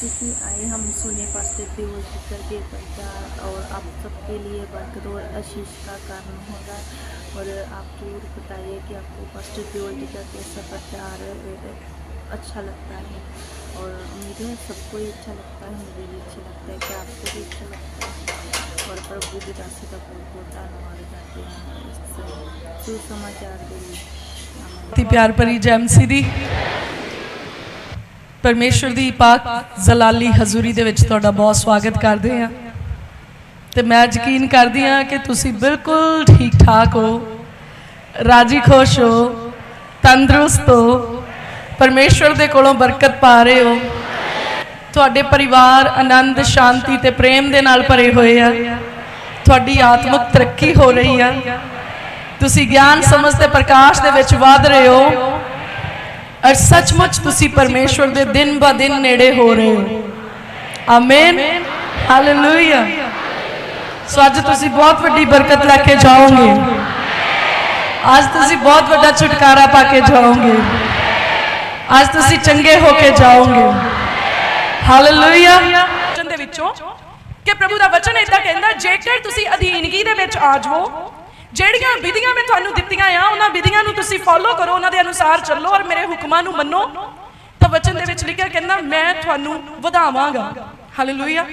जैसे कि आए, हम सोने पास्ते वो ज़िक्र के पैदा और आप सबके लिए बरकत और आशीष का कारण होगा। और आप ज़रूर बताइए कि आपको फ़र्स्ट प्योरिटी ज़िक्र कैसा प्रचार अच्छा लगता है। और उम्मीद है सबको ही अच्छा लगता है, मुझे भी अच्छा लगता है कि आपको भी अच्छा लगता है। और प्रभु की राशि का बहुत बहुत धन्यवाद करते हैं सुसमाचार के लिए। प्यार परी जैम सीधी ਜੈਮਸੀ ਦੀ ਪਾਕ ਜ਼ਲਾਲੀ ਹਜ਼ੂਰੀ ਦੇ ਵਿੱਚ ਤੁਹਾਡਾ ਬਹੁਤ ਸਵਾਗਤ ਕਰਦੇ ਹਾਂ। ਤੇ ਮੈਂ ਯਕੀਨ ਕਰਦੀ ਹਾਂ ਕਿ ਤੁਸੀਂ ਬਿਲਕੁਲ ਠੀਕ ਠਾਕ ਹੋ, ਰਾਜੀ ਖੁਸ਼ ਹੋ, ਤੰਦਰੁਸਤ ਹੋ ਪਰਮੇਸ਼ਵਰ ਦੇ ਕੋਲੋਂ ਬਰਕਤ ਪਾ ਰਹੇ ਹੋ। ਤੁਹਾਡੇ ਪਰਿਵਾਰ ਆਨੰਦ, ਸ਼ਾਂਤੀ ਤੇ ਪ੍ਰੇਮ ਦੇ ਨਾਲ ਭਰੇ ਹੋਏ ਆ। ਤੁਹਾਡੀ ਆਤਮਿਕ ਤਰੱਕੀ ਹੋ ਰਹੀ ਆ। ਤੁਸੀਂ ਗਿਆਨ, ਸਮਝ ਤੇ ਪ੍ਰਕਾਸ਼ ਦੇ ਵਿੱਚ ਵਧ ਰਹੇ ਹੋ। ਔਰ ਸੱਚਮੁੱਚ ਤੁਸੀਂ ਪਰਮੇਸ਼ਵਰ ਦੇ ਦਿਨ ਬਾ ਦਿਨ ਨੇੜੇ ਹੋ ਰਹੇ ਹੋ। ਆਮੇਨ ਹਾਲੇਲੂਇਆ ਸੋ ਅੱਜ ਤੁਸੀਂ ਬਹੁਤ ਵੱਡੀ ਬਰਕਤ ਲੈ ਕੇ ਜਾਓਗੇ। ਅੱਜ ਤੁਸੀਂ ਬਹੁਤ ਵੱਡਾ ਛੁਟਕਾਰਾ ਪਾ ਕੇ ਜਾਓਗੇ। ਅੱਜ ਤੁਸੀਂ ਚੰਗੇ ਹੋ ਕੇ ਜਾਓਗੇ। ਹਾਲੇਲੂਇਆ ਵਚਨ ਦੇ ਵਿੱਚੋਂ ਕਿ ਪ੍ਰਭੂ ਦਾ ਵਚਨ ਇਦਾਂ ਕਹਿੰਦਾ, ਜੇਕਰ ਤੁਸੀਂ ਅਧੀਨਗੀ ਦੇ ਵਿੱਚ ਆ ਜਾਓ ਜਿਹੜੀਆਂ ਵਿਧੀਆਂ ਮੈਂ ਤੁਹਾਨੂੰ ਦਿੱਤੀਆਂ ਆ, ਉਹਨਾਂ ਵਿਧੀਆਂ ਨੂੰ ਤੁਸੀਂ ਫੋਲੋ ਕਰੋ, ਉਹਨਾਂ ਦੇ ਅਨੁਸਾਰ ਚੱਲੋ ਔਰ ਮੇਰੇ ਹੁਕਮਾਂ ਨੂੰ ਮੰਨੋ। ਤਾਂ ਵਚਨ ਦੇ ਵਿੱਚ ਲਿਖਿਆ ਕਹਿੰਦਾ, ਮੈਂ ਤੁਹਾਨੂੰ ਵਧਾਵਾਂਗਾ। ਹਾਲੇਲੂਇਆ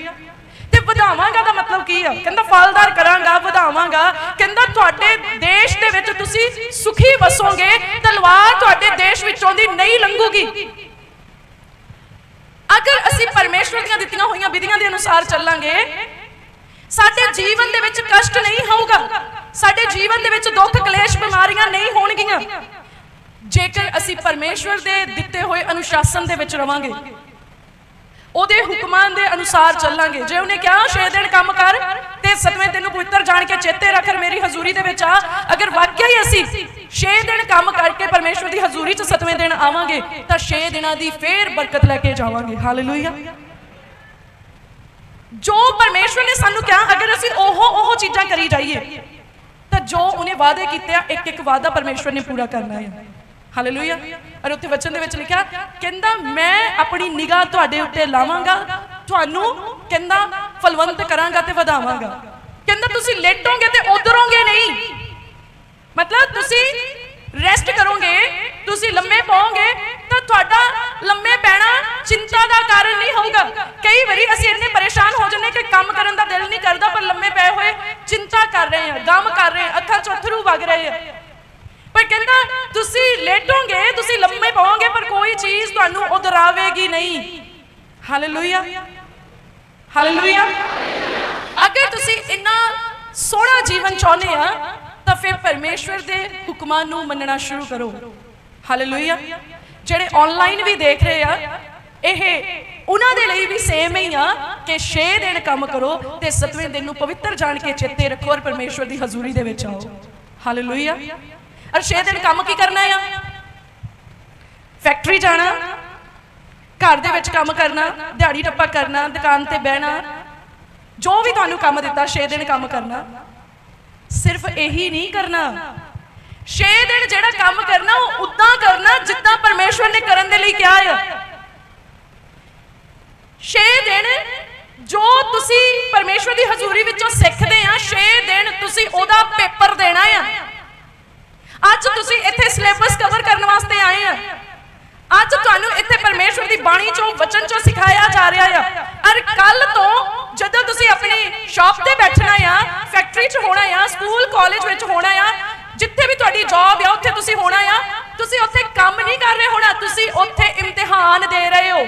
ਤੇ ਵਧਾਵਾਂਗਾ ਦਾ ਮਤਲਬ ਕੀ ਆ? ਕਹਿੰਦਾ, ਫਲਦਾਰ ਕਰਾਂਗਾ, ਵਧਾਵਾਂਗਾ। ਕਹਿੰਦਾ, ਤੁਹਾਡੇ ਦੇਸ਼ ਦੇ ਵਿੱਚ ਤੁਸੀਂ ਸੁਖੀ ਵਸੋਗੇ, ਤਲਵਾਰ ਤੁਹਾਡੇ ਦੇਸ਼ ਵਿੱਚੋਂ ਦੀ ਨਹੀਂ ਲੰਘੂਗੀ। ਅਗਰ ਅਸੀਂ ਪਰਮੇਸ਼ਵਰ ਦੀਆਂ ਦਿੱਤੀਆਂ ਹੋਈਆਂ ਵਿਧੀਆਂ ਦੇ ਅਨੁਸਾਰ ਚੱਲਾਂਗੇ, ਸਾਡੇ ਜੀਵਨ ਦੇ ਵਿੱਚ ਕਸ਼ਟ ਨਹੀਂ ਹੋਊਗਾ। ਸਾਡੇ ਜੀਵਨ ਦੇ ਵਿੱਚ ਦੁੱਖ, ਕਲੇਸ਼ ਬਿਮਾਰੀਆਂ ਨਹੀਂ ਹੋਣਗੀਆਂ। ਜੇਕਰ ਅਸੀਂ ਪਰਮੇਸ਼ਵਰ ਦੇ ਦਿੱਤੇ ਹੋਏ ਅਨੁਸ਼ਾਸਨ ਦੇ ਵਿੱਚ ਰਵਾਂਗੇ, ਉਹਦੇ ਹੁਕਮਾਂ ਦੇ ਅਨੁਸਾਰ ਚੱਲਾਂਗੇ। ਜੇ ਉਹਨੇ ਕਿਹਾ, ਛੇ ਦਿਨ ਕੰਮ ਕਰ ਤੇ 7ਵੇਂ ਦਿਨ ਪਵਿੱਤਰ ਜਾਣ ਕੇ ਚੇਤੇ ਰੱਖ ਮੇਰੀ ਹਜ਼ੂਰੀ ਦੇ ਵਿੱਚ ਆ। ਅਗਰ ਵਾਕਿਆ ਹੀ ਅਸੀਂ ਛੇ ਦਿਨ ਕੰਮ ਕਰਕੇ ਪਰਮੇਸ਼ਵਰ ਦੀ ਹਜ਼ੂਰੀ 'ਚ 7ਵੇਂ ਦਿਨ ਆਵਾਂਗੇ, ਤਾਂ ਛੇ ਦਿਨਾਂ ਦੀ ਫੇਰ ਬਰਕਤ ਲੈ ਕੇ ਜਾਵਾਂਗੇ। ਹਾਲੇਲੂਇਆ ਜੋ ਪਰਮੇਸ਼ਵਰ ਨੇ ਸਾਨੂੰ ਕਿਹਾ, ਅਗਰ ਅਸੀਂ ਉਹ ਉਹ ਚੀਜ਼ਾਂ ਕਰੀ ਜਾਈਏ ਜੋ ਉਹਨੇ ਵਾਅਦੇ ਕੀਤੇ ਆ, ਇੱਕ ਇੱਕ ਵਾਅਦਾ ਪਰਮੇਸ਼ਵਰ ਨੇ ਪੂਰਾ ਕਰਨਾ ਹੈ। ਹਾਲੇਲੂਇਆ ਔਰ ਉੱਥੇ ਵਚਨ ਦੇ ਵਿੱਚ ਲਿਖਿਆ, ਕਹਿੰਦਾ, ਮੈਂ ਆਪਣੀ ਨਿਗਾਹ ਤੁਹਾਡੇ ਉੱਤੇ ਲਾਵਾਂਗਾ, ਤੁਹਾਨੂੰ ਕਹਿੰਦਾ, ਫਲਵੰਤ ਕਰਾਂਗਾ ਤੇ ਵਧਾਵਾਂਗਾ। ਕਹਿੰਦਾ, ਤੁਸੀਂ ਲੇਟੋਗੇ ਤੇ ਉਧਰੋਗੇ ਨਹੀਂ। ਮਤਲਬ ਤੁਸੀਂ ਰੈਸਟ ਕਰੋਗੇ, ਤੁਸੀਂ ਲੰਮੇ ਪਾਓਗੇ ਚਿੰਤਾ ਦਾ ਕਾਰਨ ਨਹੀਂ ਹੋਊਗਾ। ਕਈ ਵਾਰੀ ਅਸੀਂ ਇੰਨੇ ਪਰੇਸ਼ਾਨ ਹੋ ਜੰਨੇ ਕਿ ਕੰਮ ਕਰਨ ਦਾ ਦਿਲ ਨਹੀਂ ਕਰਦਾ, ਪਰ ਲੰਮੇ ਪਏ ਹੋਏ ਚਿੰਤਾ ਕਰ ਰਹੇ ਹਾਂ, ਗਮ ਕਰ ਰਹੇ ਹਾਂ, ਅੱਖਾਂ ਚੋਂ ਅਥਰੂ ਵਗ ਰਹੇ ਆ ਪਰ ਕਹਿੰਦਾ, ਤੁਸੀਂ ਲੇਟੋਗੇ, ਤੁਸੀਂ ਲੰਮੇ ਪਾਓਗੇ ਪਰ ਕੋਈ ਚੀਜ਼ ਤੁਹਾਨੂੰ ਉਧਰਾਵੇਗੀ ਨਹੀਂ। ਹਾਲੇਲੂਇਆ ਹਾਲੇਲੂਇਆ ਅਗਰ ਤੁਸੀਂ ਇੰਨਾ ਸੋਹਣਾ ਜੀਵਨ ਚਾਹੁੰਦੇ ਆ ਤਾਂ ਫਿਰ ਪਰਮੇਸ਼ਵਰ ਦੇ ਹੁਕਮਾਂ ਨੂੰ ਮੰਨਣਾ ਸ਼ੁਰੂ ਕਰੋ। ਹਾਲੇਲੂਇਆ ਜਿਹੜੇ ਆਨਲਾਈਨ ਵੀ ਦੇਖ ਰਹੇ ਆ ਇਹ ਉਹਨਾਂ ਦੇ ਲਈ ਵੀ ਸੇਮ ਹੀ ਆ ਕਿ 6 ਦਿਨ ਕੰਮ ਕਰੋ ਤੇ 7ਵੇਂ ਦਿਨ ਨੂੰ ਪਵਿੱਤਰ ਜਾਣ ਕੇ ਚੇਤੇ ਰੱਖੋ ਔਰ ਪਰਮੇਸ਼ਵਰ ਦੀ ਹਜ਼ੂਰੀ ਦੇ ਵਿੱਚ ਆਓ। ਹਾਲੇਲੂਇਆ ਔਰ 6 ਦਿਨ ਕੰਮ ਕੀ ਕਰਨਾ ਆ? ਫੈਕਟਰੀ ਜਾਣਾ, ਘਰ ਦੇ ਵਿੱਚ ਕੰਮ ਕਰਨਾ, ਦਿਹਾੜੀ ਟੱਪਾ ਕਰਨਾ, ਦੁਕਾਨ ਤੇ ਬਹਿਣਾ, ਜੋ ਵੀ ਤੁਹਾਨੂੰ ਕੰਮ ਦਿੱਤਾ 6 ਦਿਨ ਕੰਮ ਕਰਨਾ। ਸਿਰਫ ਇਹੀ ਨਹੀਂ ਕਰਨਾ। 6 ਦਿਨ ਜਿਹੜਾ ਕੰਮ ਕਰਨਾ, ਉਹ ਉਦਾਂ ਕਰਨਾ ਜਿੱਦਾਂ ਪਰਮੇਸ਼ਵਰ ਨੇ ਕਰਨ ਦੇ ਲਈ ਕਿਹਾ ਹੈ 6 ਦਿਨ ਜੋ ਤੁਸੀਂ ਪਰਮੇਸ਼ਵਰ ਦੀ ਹਜ਼ੂਰੀ ਵਿੱਚੋਂ ਸਿੱਖਦੇ ਆ 6 ਦਿਨ ਤੁਸੀਂ ਉਹਦਾ ਪੇਪਰ ਦੇਣਾ ਆ। ਅੱਜ ਤੁਸੀਂ ਇੱਥੇ ਸਿਲੇਬਸ ਕਵਰ ਕਰਨ ਵਾਸਤੇ ਆਏ ਆ। ਅੱਜ ਤੁਹਾਨੂੰ ਇੱਥੇ ਪਰਮੇਸ਼ਵਰ ਦੀ ਬਾਣੀ ਚੋਂ, ਵਚਨ ਚੋਂ ਸਿਖਾਇਆ ਜਾ ਰਿਹਾ ਆ। ਔਰ ਕੱਲ ਤੋਂ ਜਦੋਂ ਤੁਸੀਂ ਆਪਣੀ ਸ਼ਾਪ ਤੇ ਬੈਠਣਾ ਆ ਫੈਕਟਰੀ 'ਚ ਹੋਣਾ ਆ ਸਕੂਲ ਕਾਲਜ ਵਿੱਚ ਹੋਣਾ ਆ, ਜਿੱਥੇ ਵੀ ਤੁਹਾਡੀ ਜੌਬ ਆ, ਉੱਥੇ ਤੁਸੀਂ ਹੋਣਾ ਆ। ਤੁਸੀਂ ਉੱਥੇ ਕੰਮ ਨਹੀਂ ਕਰ ਰਹੇ ਹੋਣਾ, ਤੁਸੀਂ ਉੱਥੇ ਇਮਤਿਹਾਨ ਦੇ ਰਹੇ ਹੋ।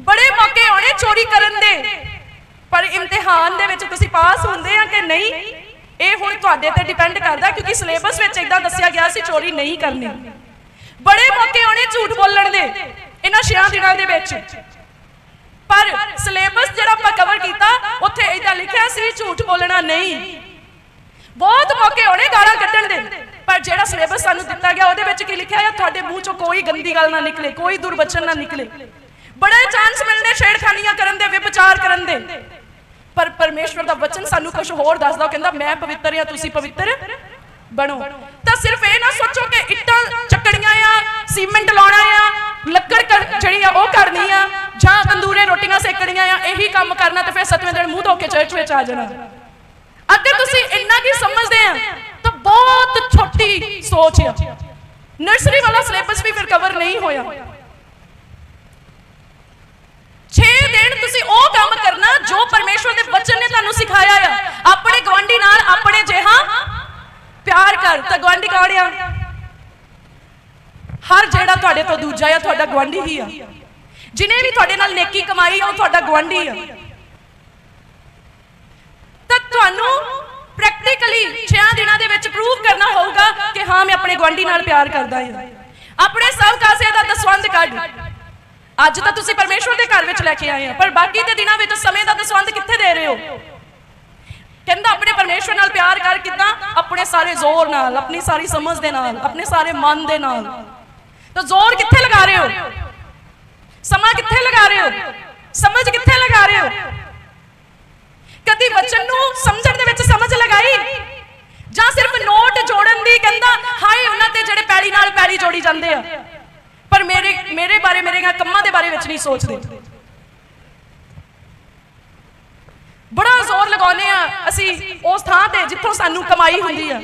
ਬੜੇ ਮੌਕੇ ਆਉਣੇ ਚੋਰੀ ਕਰਨ ਦੇ। ਪਰ ਇਮਤਿਹਾਨ ਦੇ ਵਿੱਚ ਤੁਸੀਂ ਪਾਸ ਹੁੰਦੇ ਆ ਕਿ ਨਹੀਂ? ਇਹ ਹੁਣ ਤੁਹਾਡੇ ਤੇ ਡਿਪੈਂਡ ਕਰਦਾ ਕਿਉਂਕਿ ਸਿਲੇਬਸ ਵਿੱਚ ਇਦਾਂ ਦੱਸਿਆ ਗਿਆ ਸੀ ਚੋਰੀ ਨਹੀਂ ਕਰਨੀ। ਬੜੇ ਮੌਕੇ ਆਉਣੇ ਝੂਠ ਬੋਲਣ ਦੇ, ਇਹਨਾਂ ਛਿਆਂ ਦਿਨਾਂ ਦੇ ਵਿੱਚ। ਪਰ ਸਿਲੇਬਸ ਜਿਹੜਾ ਆਪਾਂ ਕਵਰ ਕੀਤਾ, ਉੱਥੇ ਇਦਾਂ ਲਿਖਿਆ ਸੀ ਝੂਠ ਬੋਲਣਾ ਨਹੀਂ। ਬਹੁਤ ਮੌਕੇ ਆਉਣੇ ਗਾਲਾਂ ਕੱਢਣ ਦੇ, ਪਰ ਜਿਹੜਾ ਸਿਲੇਬਸ ਸਾਨੂੰ ਦਿੱਤਾ ਗਿਆ, ਉਹਦੇ ਵਿੱਚ ਕੀ ਲਿਖਿਆ ਹੈ ਤੁਹਾਡੇ ਮੂੰਹ ਚੋਂ ਕੋਈ ਗੰਦੀ ਗੱਲ ਨਾ ਨਿਕਲੇ, ਕੋਈ ਦੁਰਬਚਨ ਨਾ ਨਿਕਲੇ। ਬੜੇ ਚਾਂਸ ਮਿਲਦੇ ਛੇੜਖਾਨੀਆਂ ਕਰਨ ਦੇ ਵਿਚਾਰ ਕਰਨ ਦੇ। ਪਰ ਪਰਮੇਸ਼ਵਰ ਦਾ ਵਚਨ ਸਾਨੂੰ ਕੁਝ ਹੋਰ ਦੱਸਦਾ, ਉਹ ਕਹਿੰਦਾ, ਮੈਂ ਪਵਿੱਤਰ ਹਾਂ, ਤੁਸੀਂ ਪਵਿੱਤਰ ਬਣੋ। ਤਾਂ ਸਿਰਫ ਇਹ ਨਾ ਸੋਚੋ ਕਿ ਇੱਟਾਂ ਚੱਕਣੀਆਂ ਆ, ਸੀਮੈਂਟ ਲਾਉਣਾ ਆ, ਲੱਕੜ ਜਿਹੜੀ ਆ, ਉਹ ਕਰਨੀ ਆ, ਜਾਂ ਤੰਦੂਰੇ ਰੋਟੀਆਂ ਸੇਕਣੀਆਂ ਆ, ਇਹੀ ਕੰਮ ਕਰਨਾ ਤੇ ਫਿਰ ਸੱਤਵੇਂ ਦਿਨ ਮੂੰਹ ਧੋ ਕੇ ਚਰਚ ਵਿੱਚ ਆ ਜਾਣਾ। ਅਗਰ ਤੁਸੀਂ ਇੰਨਾ ਕੀ ਸਮਝਦੇ ਆ, ਤਾਂ ਬਹੁਤ ਛੋਟੀ ਸੋਚ ਆ। ਨਰਸਰੀ ਵਾਲਾ ਸਿਲੇਬਸ ਵੀ ਫਿਰ ਕਵਰ ਨਹੀਂ ਹੋਇਆ। 6 ਦਿਨ ਤੁਸੀਂ ਉਹ ਕੰਮ ਕਰਨਾ ਜੋ ਪਰਮੇਸ਼ਵਰ ਦੇ ਵਚਨ ਨੇ ਤੁਹਾਨੂੰ ਸਿਖਾਇਆ ਆ। ਆਪਣੇ ਗਵਾਂਢੀ ਨਾਲ ਆਪਣੇ ਜਿਹਾ ਪਿਆਰ ਕਰ ਤਾਂ ਗਵਾਂਢੀ ਕੌਣ ਹਰ ਜਿਹੜਾ ਤੁਹਾਡੇ ਤੋਂ ਦੂਜਾ ਆ, ਤੁਹਾਡਾ ਗਵਾਂਢੀ ਹੀ ਆ। ਜਿਨੇ ਵੀ ਤੁਹਾਡੇ ਨਾਲ ਨੇਕੀ ਕਮਾਈ ਆ, ਉਹ ਤੁਹਾਡਾ ਗਵਾਂਢੀ ਆ। ਤਾਂ ਤੁਹਾਨੂੰ ਪ੍ਰੈਕਟੀਕਲੀ 6 ਦਿਨਾਂ ਦੇ ਵਿੱਚ ਪ੍ਰੂਵ ਕਰਨਾ ਹੋਊਗਾ ਕਿ ਹਾਂ, ਮੈਂ ਆਪਣੇ ਗਵਾਂਢੀ ਨਾਲ ਪਿਆਰ ਕਰਦਾ ਆ। ਆਪਣੇ ਸਭ ਕਾਸੇ ਦਾ ਦਸਵੰਦ ਕੱਢ। ਅੱਜ ਤਾਂ ਤੁਸੀਂ ਪਰਮੇਸ਼ਵਰ ਦੇ ਘਰ ਵਿੱਚ ਲੈ ਕੇ ਆਏ ਆ, ਪਰ ਬਾਕੀ ਦੇ ਦਿਨਾਂ ਵਿੱਚ ਸਮੇਂ ਦਾ ਦਸਵੰਦ ਕਿੱਥੇ ਦੇ ਰਹੇ ਹੋ? ਕਹਿੰਦਾ ਆਪਣੇ ਪਰਮੇਸ਼ਵਰ ਨਾਲ ਪਿਆਰ ਕਰ ਕਿਦਾਂ? ਆਪਣੇ ਸਾਰੇ ਜ਼ੋਰ ਨਾਲ, ਆਪਣੀ ਸਾਰੀ ਸਮਝ ਦੇ ਨਾਲ, ਆਪਣੇ ਸਾਰੇ ਮਨ ਦੇ ਨਾਲ। ਤਾਂ ਜ਼ੋਰ ਕਿੱਥੇ ਲਗਾ ਰਹੇ ਹੋ? ਸਮਾਂ ਕਿੱਥੇ ਲਗਾ ਰਹੇ ਹੋ? ਸਮਝ ਕਿੱਥੇ ਲਗਾ ਰਹੇ ਹੋ? ਕਦੀ ਵਚਨ ਨੂੰ ਸਮਝਣ ਦੇ ਵਿੱਚ ਸਮਝ ਲਗਾਈ ਜਾਂ ਸਿਰਫ ਨੋਟ ਜੋੜਨ ਦੀ ਕਹਿੰਦਾ ਹਾਏ ਉਹਨਾਂ ਤੇ ਜਿਹੜੇ ਪੈੜੀ ਨਾਲ ਪੈੜੀ ਜੋੜੀ ਜਾਂਦੇ ਆ ਪਰ ਮੇਰੇ ਮੇਰੇ ਬਾਰੇ ਮੇਰੇ ਗਾ ਕੰਮਾਂ ਦੇ ਬਾਰੇ ਵਿੱਚ ਨਹੀਂ ਸੋਚਦੇ। ਬੜਾ ਜ਼ੋਰ ਲਗਾਉਨੇ ਆ ਅਸੀਂ ਉਸ ਥਾਂ ਤੇ ਜਿੱਥੋਂ ਸਾਨੂੰ ਕਮਾਈ ਹੁੰਦੀ ਆ।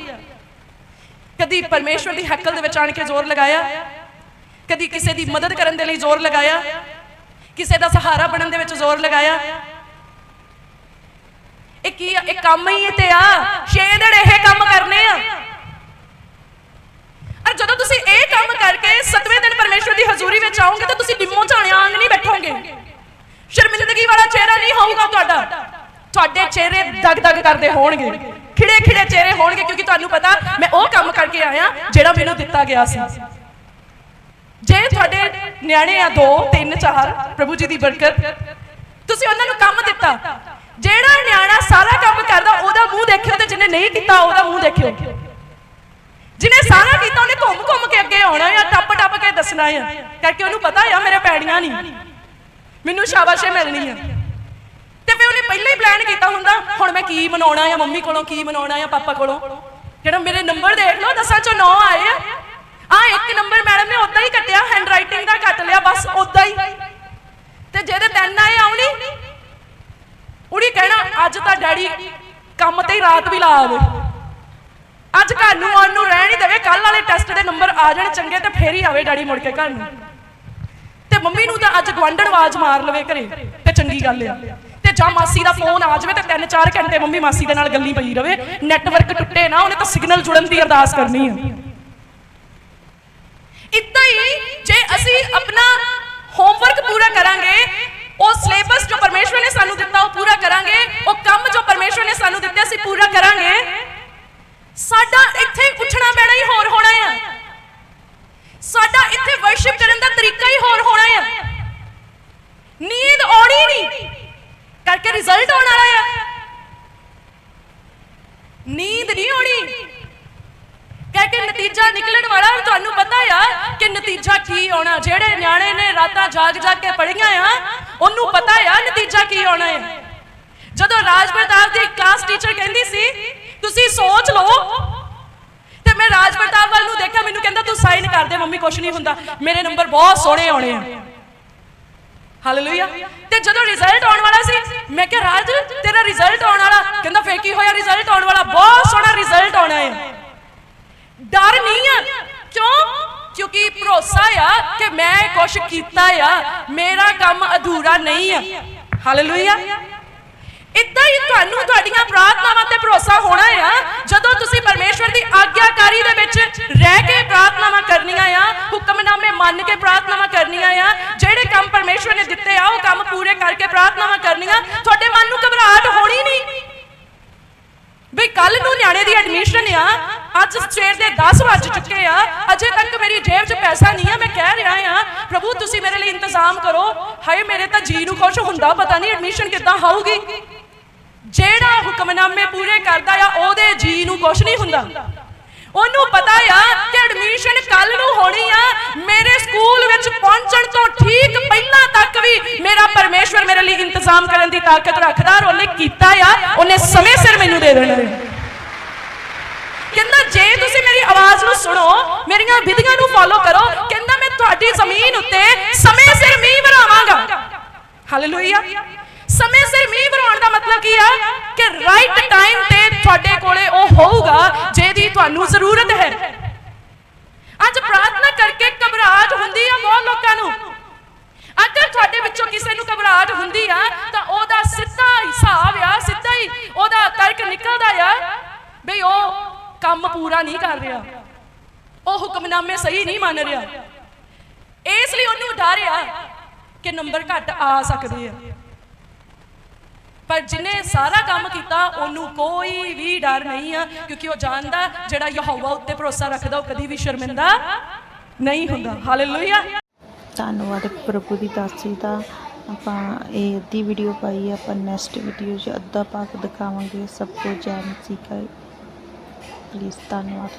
ਕਦੀ ਪਰਮੇਸ਼ਵਰ ਦੀ ਹੱਕਲ ਦੇ ਵਿੱਚ ਆਣ ਕੇ ਜ਼ੋਰ ਲਗਾਇਆ। ਕਦੀ ਕਿਸੇ ਦੀ ਮਦਦ ਕਰਨ ਦੇ ਲਈ ਜ਼ੋਰ ਲਗਾਇਆ। ਕਿਸੇ ਦਾ ਸਹਾਰਾ ਬਣਨ ਦੇ ਵਿੱਚ ਜ਼ੋਰ ਲਗਾਇਆ। ਇਹ ਕੀ ਇਹ ਕੰਮ ਹੀ ਤੇ ਆ। ਛੇ ਦਿਨ ਇਹ ਕੰਮ ਕਰਨੇ ਆ। ਅਰ ਜਦੋਂ ਤੁਸੀਂ ਇਹ ਕੰਮ ਕਰਕੇ ਸਤਵੇਂ ਦਿਨ ਪਰਮੇਸ਼ਵਰ ਦੀ ਹਜ਼ੂਰੀ ਵਿੱਚ ਆਓਗੇ ਤਾਂ ਤੁਸੀਂ ਨਿੰਮੋ ਝਾਣਿਆਂ ਵਾਂਗ ਨਹੀਂ ਬੈਠੋਗੇ। ਸ਼ਰਮਿੰਦਗੀ ਵਾਲਾ ਚਿਹਰਾ ਨਹੀਂ ਹੋਊਗਾ ਤੁਹਾਡਾ। ਤੁਹਾਡੇ ਚਿਹਰੇ ਦਗ ਦਗ ਕਰਦੇ ਹੋਣਗੇ। ਖਿੜੇ ਖਿੜੇ ਚਿਹਰੇ ਹੋਣਗੇ ਕਿਉਂਕਿ ਤੁਹਾਨੂੰ ਪਤਾ ਮੈਂ ਉਹ ਕੰਮ ਕਰਕੇ ਆਇਆ ਜਿਹੜਾ ਮੈਨੂੰ ਦਿੱਤਾ ਗਿਆ ਸੀ। ਜੇ ਤੁਹਾਡੇ ਨਿਆਣੇ ਆ 2 3 4 ਪ੍ਰਭੂ ਜੀ ਦੀ ਬਰਕਤ, ਤੁਸੀਂ ਉਹਨਾਂ ਨੂੰ ਕੰਮ ਦਿੱਤਾ। ਜਿਹੜਾ ਨਿਆਣਾ ਸਾਰਾ ਕੰਮ ਕਰਦਾ, ਉਹਦਾ ਮੂੰਹ ਦੇਖਿਓ ਤੇ ਜਿਹਨੇ ਨਹੀਂ ਕੀਤਾ, ਉਹਦਾ ਮੂੰਹ ਦੇਖਿਓ। ਜਿਹਨੇ ਸਾਰਾ ਕੀਤਾ, ਉਹਨੇ ਘੁੰਮ ਘੁੰਮ ਕੇ ਅੱਗੇ ਆਉਣਾ ਆ, ਟੱਪ ਟੱਪ ਕੇ ਦੱਸਣਾ ਆ। ਕਰਕੇ ਉਹਨੂੰ ਪਤਾ ਆ, ਮੇਰੇ ਪੈੜੀਆਂ ਨਹੀਂ ਮੈਨੂੰ ਸ਼ਾਬਾਸ਼ੇ ਮਿਲਣੀ ਆ। ਤੇ ਫਿਰ ਉਹਨੇ ਪਹਿਲਾਂ ਹੀ ਪਲਾਨ ਕੀਤਾ ਹੁੰਦਾ, ਹੁਣ ਮੈਂ ਕੀ ਮਨਾਉਣਾ ਆ, ਮੰਮੀ ਕੋਲੋਂ ਕੀ ਮਨਾਉਣਾ ਆ, ਪਾਪਾ ਕੋਲੋਂ। ਜਿਹੜਾ ਮੇਰੇ ਨੰਬਰ ਦੇਖ ਲਓ, ਦਸਾਂ ਚੋਂ 9 ਆਏ ਆ। ਆ ਇੱਕ ਨੰਬਰ ਮੈਡਮ ਨੇ ਉਦਾਂ ਹੀ ਕੱਟਿਆ ਹੈਂਡ ਰਾਈਟਿੰਗ ਦਾ ਕੱਟ ਲਿਆ, ਬਸ ਉਦਾਂ ਹੀ। ਤੇ ਜਿਹਦੇ ਤਿੰਨ ਆਏ ਆਉਣੀ ਉਹਨੇ ਕਹਿਣਾ, ਅੱਜ ਤਾਂ ਡੈਡੀ ਕੰਮ ਤੇ ਹੀ ਰਾਤ ਵੀ ਲਾ ਆਵੇ। ਅੱਜ ਘਰ ਨੂੰ ਆਉਣ ਨੂੰ ਰਹਿਣ ਹੀ ਦੇਵੇ ਕੱਲ ਵਾਲੇ ਟੈਸਟ ਦੇ ਨੰਬਰ ਆ ਜਾਣ ਚੰਗੇ ਤੇ ਫੇਰ ਹੀ ਆਵੇ ਡੈਡੀ ਮੁੜ ਕੇ ਘਰ ਨੂੰ। ਤੇ ਮੰਮੀ ਨੂੰ ਤਾਂ ਅੱਜ ਗਵਾਂਢਣ ਆਵਾਜ਼ ਮਾਰ ਲਵੇ ਘਰੇ, ਤੇ ਚੰਗੀ ਗੱਲ ਆ ਤੇ ਜਾਂ ਮਾਸੀ ਦਾ ਫੋਨ ਆ ਜਾਵੇ ਤੇ 3-4 ਘੰਟੇ ਮੰਮੀ ਮਾਸੀ ਦੇ ਨਾਲ ਗੱਲੀ ਪਈ ਰਵੇ ਨੈਟਵਰਕ ਟੁੱਟੇ ਨਾ, ਉਹਨੇ ਤਾਂ ਸਿਗਨਲ ਜੁੜਨ ਦੀ ਅਰਦਾਸ ਕਰਨੀ ਆ। ਇਦਾਂ ਹੀ ਜੇ ਅਸੀਂ ਆਪਣਾ ਹੋਮਵਰਕ ਪੂਰਾ ਕਰਾਂਗੇ, ਉਹ ਸਿਲੇਬਸ ਜੋ ਪਰਮੇਸ਼ਵਰ ਨੇ ਸਾਨੂੰ ਦਿੱਤਾ, ਉਹ ਪੂਰਾ ਕਰਾਂਗੇ, ਉਹ ਕੰਮ ਜੋ ਪਰਮੇਸ਼ਵਰ ਨੇ ਸਾਨੂੰ ਦਿੱਤੇ, ਅਸੀਂ ਪੂਰਾ ਕਰਾਂਗੇ। ਸਾਡਾ ਇੱਥੇ ਉੱਠਣਾ ਬੈਣਾ ਹੀ ਹੋਰ ਹੋਣਾ ਆ। ਸਾਡਾ ਇੱਥੇ ਵਰਸ਼ਿਪ ਕਰਨ ਦਾ ਤਰੀਕਾ ਹੀ ਹੋਰ ਹੋਣਾ ਆ। ਨੀਂਦ ਆਉਣੀ ਨਹੀਂ ਕਰਕੇ ਰਿਜ਼ਲਟ ਆਉਣ ਵਾਲਾ ਆ। ਨੀਂਦ ਨਹੀਂ ਆਉਣੀ। ਕਰਕੇ ਨਤੀਜਾ ਨਿਕਲਣ ਵਾਲਾ, ਤੁਹਾਨੂੰ ਪਤਾ ਆ ਕਿ ਨਤੀਜਾ ਕੀ ਆਉਣਾ। ਜਿਹੜੇ ਨਿਆਣੇ ਨੇ ਰਾਤਾਂ ਜਾਗ ਜਾਗ ਕੇ ਪੜੀਆਂ ਆ, ਉਹਨੂੰ ਪਤਾ ਆ ਨਤੀਜਾ ਕੀ ਆਉਣਾ ਹੈ ਜਦੋਂ ਰਾਜ ਪ੍ਰਤਾਪ ਦੀ ਕਲਾਸ ਟੀਚਰ ਕਹਿੰਦੀ ਸੀ ਤੁਸੀਂ ਸੋਚ ਲਓ। ਤੇ ਮੈਂ ਰਾਜ ਪ੍ਰਤਾਪ ਵੱਲ ਨੂੰ ਦੇਖਿਆ, ਮੈਨੂੰ ਕਹਿੰਦਾ, ਤੂੰ ਸਾਈਨ ਕਰ ਦੇ, ਮੰਮੀ, ਕੁਛ ਨਹੀਂ ਹੁੰਦਾ। ਮੇਰੇ ਨੰਬਰ ਬਹੁਤ ਸੋਹਣੇ ਆਉਣੇ ਆ। ਹਾਲੇਲੂਇਆ ਤੇ ਜਦੋਂ ਰਿਜ਼ਲਟ ਆਉਣ ਵਾਲਾ ਸੀ, ਮੈਂ ਕਿਹਾ, ਰਾਜ, ਤੇਰਾ ਰਿਜ਼ਲਟ ਆਉਣ ਵਾਲਾ? ਕਹਿੰਦਾ, ਫੇਰ ਕੀ ਹੋਇਆ? ਰਿਜ਼ਲਟ ਆਉਣ ਵਾਲਾ ਬਹੁਤ ਸੋਹਣਾ ਰਿਜ਼ਲਟ ਆਉਣਾ ਹੈ ਡਰ ਨਹੀਂ ਆ। ਕਿਉਂ? ਕਿਉਂਕਿ ਭਰੋਸਾ ਆ ਕਿ ਮੈਂ ਕੁਝ ਕੀਤਾ ਆ। ਮੇਰਾ ਕੰਮ ਅਧੂਰਾ ਨਹੀਂ ਆ। ਹਾਲੇਲੂਇਆ ਇਦਾਂ ਹੀ ਤੁਹਾਨੂੰ ਤੁਹਾਡੀਆਂ ਪ੍ਰਾਰਥਨਾਵਾਂ ਤੇ ਭਰੋਸਾ ਹੋਣਾ ਆ। ਜਦੋਂ ਤੁਸੀਂ ਪਰਮੇਸ਼ਵਰ ਦੀ ਆਗਿਆਕਾਰੀ ਦੇ ਵਿੱਚ ਰਹਿ ਕੇ ਪ੍ਰਾਰਥਨਾਵਾਂ ਕਰਨੀਆਂ ਆ, ਹੁਕਮਨਾਮੇ ਮੰਨ ਕੇ ਪ੍ਰਾਰਥਨਾਵਾਂ ਕਰਨੀਆਂ ਆ, ਜਿਹੜੇ ਕੰਮ ਪਰਮੇਸ਼ਵਰ ਨੇ ਦਿੱਤੇ ਆ, ਉਹ ਕੰਮ ਪੂਰੇ ਕਰਕੇ ਪ੍ਰਾਰਥਨਾਵਾਂ ਕਰਨੀਆਂ। ਤੁਹਾਡੇ ਮਨ ਨੂੰ ਘਬਰਾਹਟ ਹੋਣੀ ਨਹੀਂ। ਵੀ ਕੱਲ ਨੂੰ ਨਿਆਣੇ ਦੀ ਐਡਮਿਸ਼ਨ ਆ, ਅੱਜ ਸਵੇਰ ਦੇ 10 ਵੱਜ ਚੁੱਕੇ ਆ, ਅਜੇ ਤੱਕ ਮੇਰੀ ਜੇਬ 'ਚ ਪੈਸਾ ਨਹੀਂ ਆ, ਮੈਂ ਕਹਿ ਰਿਹਾ ਆ, ਪ੍ਰਭੂ, ਤੁਸੀਂ ਮੇਰੇ ਲਈ ਇੰਤਜ਼ਾਮ ਕਰੋ। ਹਾਏ, ਮੇਰੇ ਤਾਂ ਜੀ ਨੂੰ ਖੁਸ਼ ਹੁੰਦਾ, ਪਤਾ ਨਹੀਂ ਐਡਮਿਸ਼ਨ ਕਿੱਦਾਂ ਹੋਊਗੀ ਜਿਹੜਾ ਹੁਕਮਨਾਮੇ ਪੂਰੇ ਕਰਦਾ ਆ, ਉਹਦੇ ਜੀ ਨੂੰ ਕੁਝ ਨਹੀਂ ਹੁੰਦਾ। ਉਹਨੂੰ ਪਤਾ ਆ ਕਿ ਐਡਮਿਸ਼ਨ ਕੱਲ ਨੂੰ ਹੋਣੀ ਆ। ਮੇਰੇ ਸਕੂਲ ਵਿੱਚ ਪਹੁੰਚਣ ਤੋਂ ਠੀਕ ਪਹਿਲਾਂ ਤੱਕ ਵੀ ਮੇਰਾ ਪਰਮੇਸ਼ਵਰ ਮੇਰੇ ਲਈ ਇੰਤਜ਼ਾਮ ਕਰਨ ਦੀ ਤਾਕਤ ਰੱਖਦਾ ਔਰ ਉਹਨੇ ਕੀਤਾ ਆ। ਉਹਨੇ ਸਮੇਂ ਸਿਰ ਮੈਨੂੰ ਦੇ ਦੇਣਾ ਕਹਿੰਦਾ, ਜੇ ਤੁਸੀਂ ਮੇਰੀ ਆਵਾਜ਼ ਨੂੰ ਸੁਣੋ, ਮੇਰੀਆਂ ਵਿਧੀਆਂ ਨੂੰ ਫਾਲੋ ਕਰੋ, ਕਹਿੰਦਾ, ਮੈਂ ਤੁਹਾਡੀ ਜ਼ਮੀਨ ਉੱਤੇ ਸਮੇਂ ਸਿਰ ਮੀਂਹ ਵਰਾਵਾਂਗਾ ਹਾਲੇਲੂਇਆ ਸਮੇਂ ਸਿਰ ਮੀਂਹ ਵਰਾਉਣ ਦਾ ਮਤਲਬ ਕੀ ਆ? ਕਿ ਰਾਈਟ ਟਾਈਮ ਤੇ ਤੁਹਾਡੇ ਕੋਲੇ ਉਹ ਹੋਊਗਾ ਜਿਹਦੀ ਤੁਹਾਨੂੰ ਜ਼ਰੂਰਤ ਹੈ। ਅੱਜ ਪ੍ਰਾਰਥਨਾ ਕਰਕੇ ਘਬਰਾਹਟ ਹੁੰਦੀ ਆ ਬਹੁਤ ਲੋਕਾਂ ਨੂੰ। ਅਗਰ ਤੁਹਾਡੇ ਵਿੱਚੋਂ ਕਿਸੇ ਨੂੰ ਘਬਰਾਹਟ ਹੁੰਦੀ ਆ, ਤਾਂ ਉਹਦਾ ਸਿੱਧਾ ਹਿਸਾਬ ਆ, ਸਿੱਧਾ ਹੀ ਉਹਦਾ ਤਰਕ ਨਿਕਲਦਾ ਆ, ਬਈ ਉਹ ਕੰਮ ਪੂਰਾ ਨਹੀਂ ਕਰ ਰਿਹਾ। ਉਹ ਹੁਕਮਨਾਮੇ ਸਹੀ ਨਹੀਂ ਮੰਨ ਰਿਹਾ। ਇਸ ਲਈ ਉਹਨੂੰ ਡਰ ਆ ਕਿ ਨੰਬਰ ਘੱਟ ਆ ਸਕਦੇ ਆ। ਪਰ ਜਿਨੇ ਸਾਰਾ ਕੰਮ ਕੀਤਾ, ਉਹਨੂੰ ਕੋਈ ਵੀ ਡਰ ਨਹੀਂ ਆ, ਕਿਉਂਕਿ ਉਹ ਜਾਣਦਾ ਜਿਹੜਾ ਯਹੋਵਾ ਉੱਤੇ ਭਰੋਸਾ ਰੱਖਦਾ, ਉਹ ਕਦੀ ਵੀ ਸ਼ਰਮਿੰਦਾ ਨਹੀਂ ਹੁੰਦਾ। ਹਾਲੇਲੂਇਆ ਧੰਨਵਾਦ ਪ੍ਰਭੂ ਦੀ ਦਾਸੀ ਦਾ। ਆਪਾਂ ਇਹ ਅੱਧੀ ਵੀਡੀਓ ਪਾਈ, ਆਪਾਂ ਨੈਕਸਟ ਵੀਡੀਓ 'ਚ ਅੱਧਾ ਭਾਗ ਦਿਖਾਵਾਂਗੇ। ਸਭ ਤੋਂ ਜੈ ਮਸੀਹ ਪਲੀਜ਼ ਧੰਨਵਾਦ।